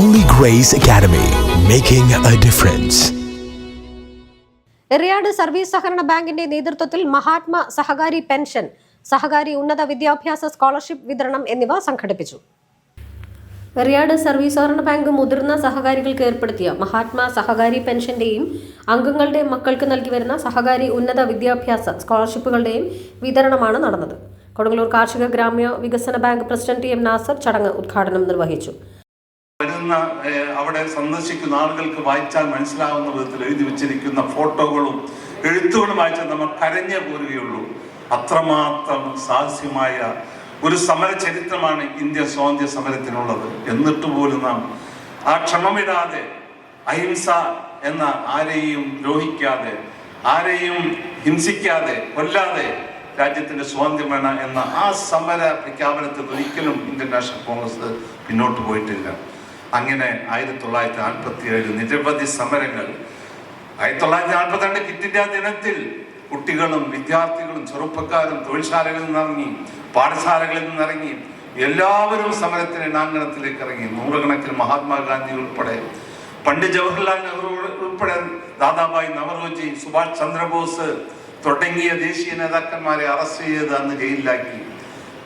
Holy Grace Academy, making a difference. Eriyad service സഹകരണ ബാങ്കിന്റെ നേതൃത്വത്തിൽ മഹാത്മാ സഹകാരി പെൻഷൻ സഹകാരി ഉന്നത വിദ്യാഭ്യാസ സ്കോളർഷിപ്പ് വിതരണം എന്നിവ സംഘടിപ്പിച്ചു. എറിയാട് സർവീസ് സഹകരണ ബാങ്ക് മുതിർന്ന സഹകാരികൾക്ക് ഏർപ്പെടുത്തിയ മഹാത്മാ സഹകാരി പെൻഷന്റെയും അംഗങ്ങളുടെ മക്കൾക്ക് നൽകി വരുന്ന സഹകാരി ഉന്നത വിദ്യാഭ്യാസ സ്കോളർഷിപ്പുകളുടെയും വിതരണമാണ് നടന്നത്. കൊടുങ്ങല്ലൂർ കാർഷിക ഗ്രാമ്യ വികസന ബാങ്ക് പ്രസിഡന്റ് എം നാസർ ചടങ്ങ് ഉദ്ഘാടനം നിർവഹിച്ചു. വരുന്ന അവിടെ സന്ദർശിക്കുന്ന ആളുകൾക്ക് വായിച്ചാൽ മനസ്സിലാവുന്ന വിധത്തിൽ എഴുതി വെച്ചിരിക്കുന്ന ഫോട്ടോകളും എഴുത്തുകളും വായിച്ചാൽ നമ്മൾ കരഞ്ഞേ പോരുകയുള്ളൂ. അത്രമാത്രം സാഹസ്യമായ ഒരു സമര ചരിത്രമാണ് ഇന്ത്യ സ്വാതന്ത്ര്യ സമരത്തിനുള്ളത്. എന്നിട്ട് പോലും നാം ആ ക്ഷമമിടാതെ അഹിംസ എന്ന ആരെയും ദ്രോഹിക്കാതെ ആരെയും ഹിംസിക്കാതെ കൊല്ലാതെ രാജ്യത്തിന്റെ സ്വാതന്ത്ര്യം വേണം എന്ന ആ സമര പ്രഖ്യാപനത്തിൽ ഒരിക്കലും ഇന്ത്യൻ നാഷണൽ കോൺഗ്രസ് പിന്നോട്ട് പോയിട്ടില്ല. അങ്ങനെ ആയിരത്തി തൊള്ളായിരത്തി നാൽപ്പത്തി ഏഴ് നിരവധി സമരങ്ങൾ. ആയിരത്തി തൊള്ളായിരത്തി നാൽപ്പത്തി രണ്ട് കിറ്റ് ഇന്ത്യ ദിനത്തിൽ കുട്ടികളും വിദ്യാർത്ഥികളും ചെറുപ്പക്കാരും തൊഴിൽശാലകളിൽ നിന്നിറങ്ങി പാഠശാലകളിൽ നിന്നിറങ്ങി എല്ലാവരും സമരത്തിന് നാങ്കണത്തിലേക്ക് ഇറങ്ങി. നൂറുകണക്കിന് മഹാത്മാഗാന്ധി ഉൾപ്പെടെ പണ്ഡിറ്റ് ജവഹർലാൽ നെഹ്റു ഉൾപ്പെടെ ദാദാബായി നവറോജി സുഭാഷ് ചന്ദ്രബോസ് തുടങ്ങിയ ദേശീയ നേതാക്കന്മാരെ അറസ്റ്റ് ചെയ്ത് അന്ന് ജയിലിലാക്കി.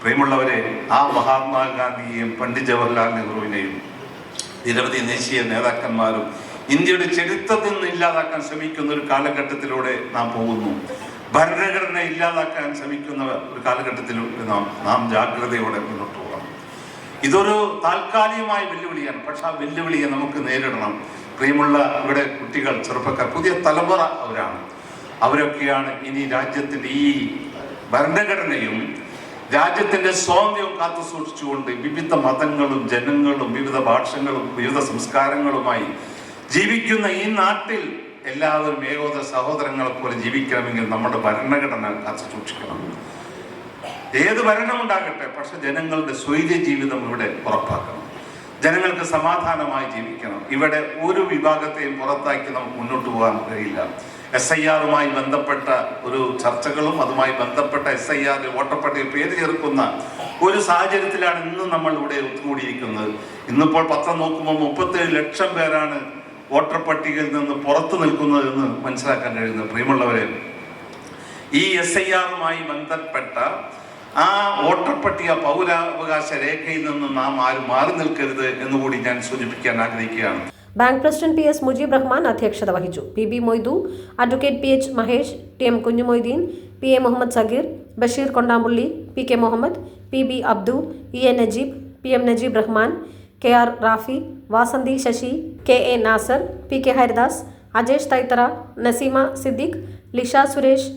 പ്രിയമുള്ളവരെ ആ മഹാത്മാഗാന്ധിയെയും പണ്ഡിറ്റ് ജവഹർലാൽ നെഹ്റുവിനെയും നിരവധി ദേശീയ നേതാക്കന്മാരും ഇന്ത്യയുടെ ചരിത്രത്തിൽ നിന്ന് ഇല്ലാതാക്കാൻ ശ്രമിക്കുന്ന ഒരു കാലഘട്ടത്തിലൂടെ നാം പോകുന്നു. ഭരണഘടന ഇല്ലാതാക്കാൻ ശ്രമിക്കുന്ന ഒരു കാലഘട്ടത്തിലൂടെ നാം നാം ജാഗ്രതയോടെ മുന്നോട്ട് പോകണം. ഇതൊരു താൽക്കാലികമായ വെല്ലുവിളിയാണ്. പക്ഷെ ആ വെല്ലുവിളിയെ നമുക്ക് നേരിടണം. പ്രിയമുള്ള ഇവിടെ കുട്ടികൾ ചെറുപ്പക്കാർ പുതിയ തലമുറ അവരാണ്. അവരൊക്കെയാണ് ഇനി രാജ്യത്തിന്റെ ഈ ഭരണഘടനയും രാജ്യത്തിന്റെ സ്വാതന്ത്ര്യം കാത്തു സൂക്ഷിച്ചുകൊണ്ട് വിവിധ മതങ്ങളും ജനങ്ങളും വിവിധ ഭാഷകളും വിവിധ സംസ്കാരങ്ങളുമായി ജീവിക്കുന്ന ഈ നാട്ടിൽ എല്ലാവരും ഏകോദര സഹോദരങ്ങളെ പോലെ ജീവിക്കണമെങ്കിൽ നമ്മുടെ ഭരണഘടന കാത്തു സൂക്ഷിക്കണം. ഏത് ഭരണമുണ്ടാകട്ടെ പക്ഷെ ജനങ്ങളുടെ സ്വൈര്യ ജീവിതം ഇവിടെ ഉറപ്പാക്കണം. ജനങ്ങൾക്ക് സമാധാനമായി ജീവിക്കണം. ഇവിടെ ഒരു വിഭാഗത്തെയും പുറത്താക്കി നമുക്ക് മുന്നോട്ട് പോകാൻ കഴിയില്ല. എസ് ഐ ആറുമായി ബന്ധപ്പെട്ട ഒരു ചർച്ചകളും അതുമായി ബന്ധപ്പെട്ട എസ് ഐ ആറിൽ വോട്ടപ്പട്ടികയിൽ പേര് ചേർക്കുന്ന ഒരു സാഹചര്യത്തിലാണ് ഇന്ന് നമ്മൾ ഇവിടെ ഒത്തുകൂടിയിരിക്കുന്നത്. ഇന്നിപ്പോൾ പത്രം നോക്കുമ്പോൾ മുപ്പത്തേഴ് ലക്ഷം പേരാണ് വോട്ടർ പട്ടികയിൽ നിന്ന് പുറത്തു നിൽക്കുന്നത് എന്ന് മനസ്സിലാക്കാൻ കഴിയുന്നത് പ്രിയമുള്ളവരെ ഈ എസ് ഐ ആറുമായി ബന്ധപ്പെട്ട ആ വോട്ടർ പട്ടിക പൗരാവകാശ രേഖയിൽ നിന്ന് നാം ആരും മാറി നിൽക്കരുത് എന്നുകൂടി ഞാൻ സൂചിപ്പിക്കാൻ ആഗ്രഹിക്കുകയാണ്. Bank president P S Mujeeb Rahman അധ്യക്ഷത വഹിച്ചു. P B Moidu advocate P H Mahesh T M Kunhumoideen P A Muhammad Sageer Basheer Kondampully P K Muhammad P B Abdu E A Najeeb P M Najeeb Rahman K R Rafi Vasanthi Sasi K A Nasar P K Haridas Ajesh Thaithara Naseema Siddique Lisha Suresh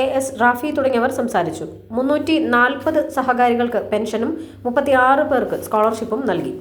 A S Rafi തുടങ്ങിയവർ സംസാരിച്ചു. മുന്നൂറ്റി നാൽപ്പത് സഹകാരികൾക്ക് പെൻഷനും മുപ്പത്തിയാറ് പേർക്ക് സ്കോളർഷിപ്പും നൽകി.